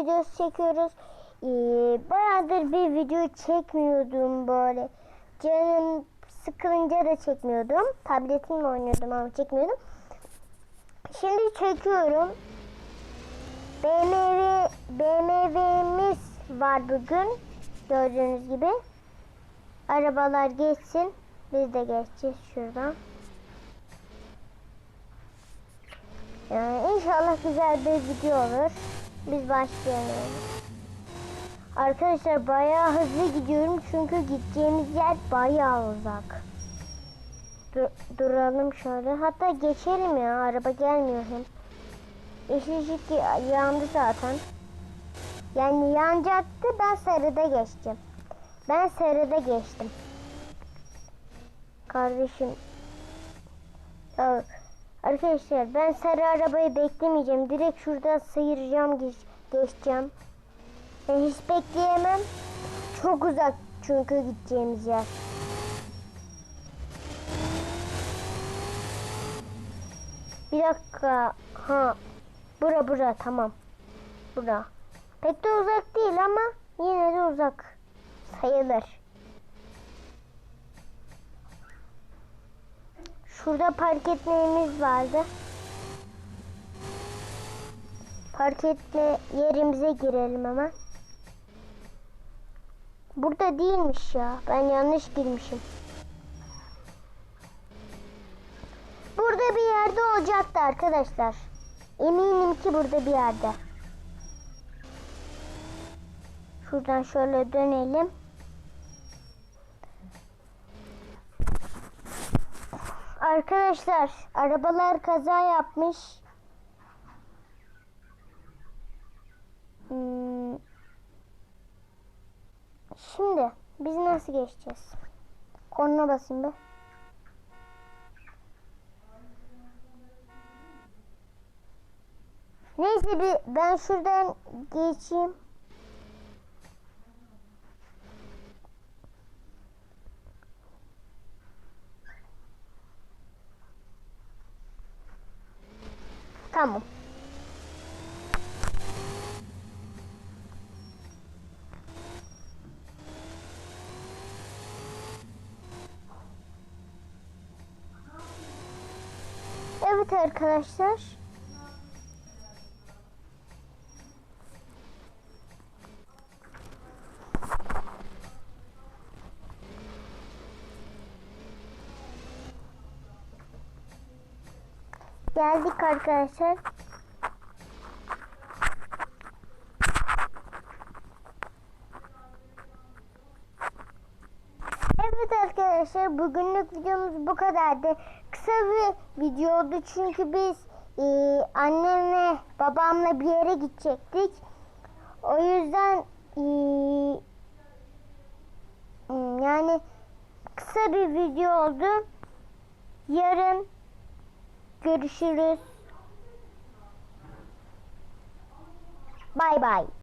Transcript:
videosu çekiyoruz. Ee, bayağıdır bir video çekmiyordum böyle. Canım sıkılınca da çekmiyordum. Tabletimle oynuyordum ama çekmiyordum. Şimdi çekiyorum. BMW BMW'miz var bugün. Gördüğünüz gibi. Arabalar geçsin. Biz de geçeceğiz şuradan. Yani inşallah güzel bir video olur. Biz başlayalım. Arkadaşlar bayağı hızlı gidiyorum çünkü gideceğimiz yer bayağı uzak. Dur- duralım şöyle. Hatta geçelim ya. Araba gelmiyor hem. Yeşil yandı zaten. Yani yanacaktı. Ben sarıda geçtim. Ben sarıda geçtim. Kardeşim. Ya, arkadaşlar ben sarı arabayı beklemeyeceğim. Direkt şurada sıyıracağım geç, geçeceğim. Ben hiç bekleyemem. Çok uzak çünkü gideceğimiz yer. Bir dakika. Ha. Bura bura tamam. Bura. Pek de uzak değil ama yine de uzak sayılır. Şurada park vardı. Park etme yerimize girelim hemen. Burada değilmiş ya. Ben yanlış girmişim. Burada bir yerde olacaktı arkadaşlar. Eminim ki burada bir yerde. Şuradan şöyle dönelim. Arkadaşlar arabalar kaza yapmış. Hmm. Şimdi biz nasıl geçeceğiz? Korna basayım be. Neyse bir ben şuradan geçeyim. Tamam. Evet arkadaşlar. Geldik arkadaşlar. Evet arkadaşlar bugünlük videomuz bu kadardı. Kısa bir video oldu çünkü biz e, annemle babamla bir yere gidecektik. O yüzden e, yani kısa bir video oldu. Yarın görüşürüz. Bay bay.